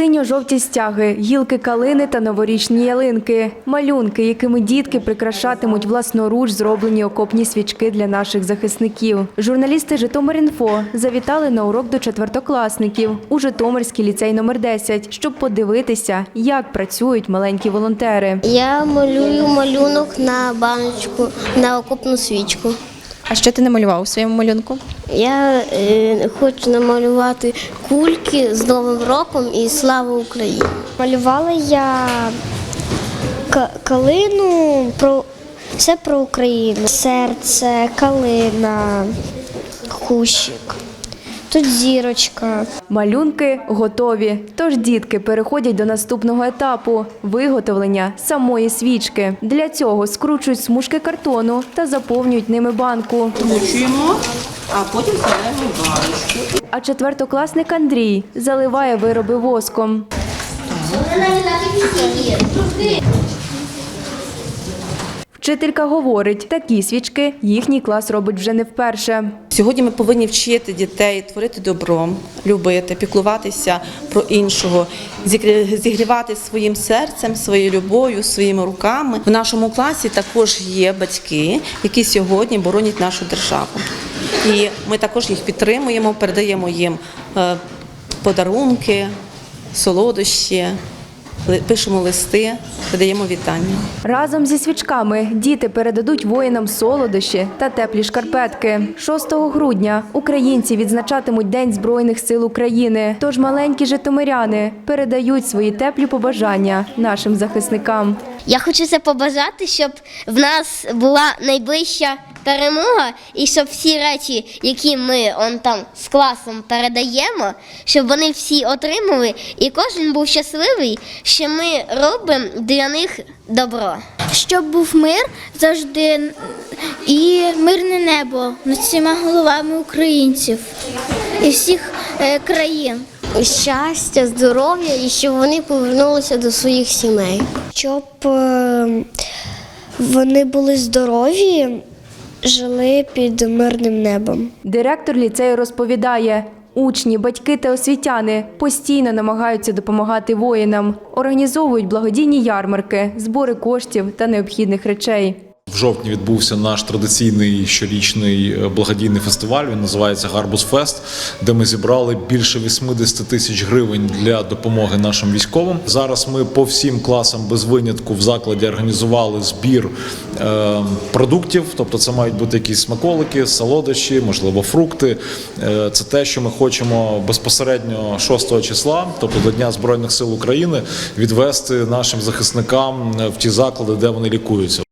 Синьо-жовті стяги, гілки калини та новорічні ялинки, малюнки, якими дітки прикрашатимуть власноруч зроблені окопні свічки для наших захисників. Журналісти Житомир.Інфо завітали на урок до четвертокласників у Житомирський ліцей номер 10, щоб подивитися, як працюють маленькі волонтери. Я малюю малюнок на баночку, на окопну свічку. А що ти намалював у своєму малюнку? Я е, хочу намалювати кульки з Новим роком і слава Україні. Малювала я калину про все про Україну. Серце, калина, кущик. Тут зірочка. Малюнки готові. Тож дітки переходять до наступного етапу виготовлення самої свічки. Для цього скручують смужки картону та заповнюють ними банку. Вкручуємо, а потім ставимо в баночку. А четвертокласник Андрій заливає вироби воском. Вчителька говорить, такі свічки їхній клас робить вже не вперше. Сьогодні ми повинні вчити дітей творити добро, любити, піклуватися про іншого, зігрівати своїм серцем, своєю любов'ю, своїми руками. В нашому класі також є батьки, які сьогодні боронять нашу державу. І ми також їх підтримуємо, передаємо їм е, подарунки, солодощі, пишемо листи, передаємо вітання. Разом зі свічками діти передадуть воїнам солодощі та теплі шкарпетки. 6 грудня українці відзначатимуть День Збройних сил України. Тож маленькі житомиряни передають свої теплі побажання нашим захисникам. Я хочу це побажати, щоб в нас була найближча перемога, і щоб всі речі, які ми он там з класом передаємо, щоб вони всі отримали, і кожен був щасливий, що ми робимо для них добро. Щоб був мир завжди і мирне небо над всіма головами українців і всіх е, країн. Щастя, здоров'я і щоб вони повернулися до своїх сімей. Щоб е, вони були здорові, жили під мирним небом. Директор ліцею розповідає. Учні, батьки та освітяни постійно намагаються допомагати воїнам, організовують благодійні ярмарки, збори коштів та необхідних речей. В жовтні відбувся наш традиційний щорічний е, благодійний фестиваль. Він називається Гарбуз Фест, де ми зібрали більше 80 тисяч гривень для допомоги нашим військовим. Зараз ми по всім класам без винятку в закладі організували збір е, продуктів. Тобто, це мають бути якісь смаколики, солодощі, можливо, фрукти. Е, це те, що ми хочемо безпосередньо 6 числа, тобто до Дня Збройних сил України, відвести нашим захисникам в ті заклади, де вони лікуються.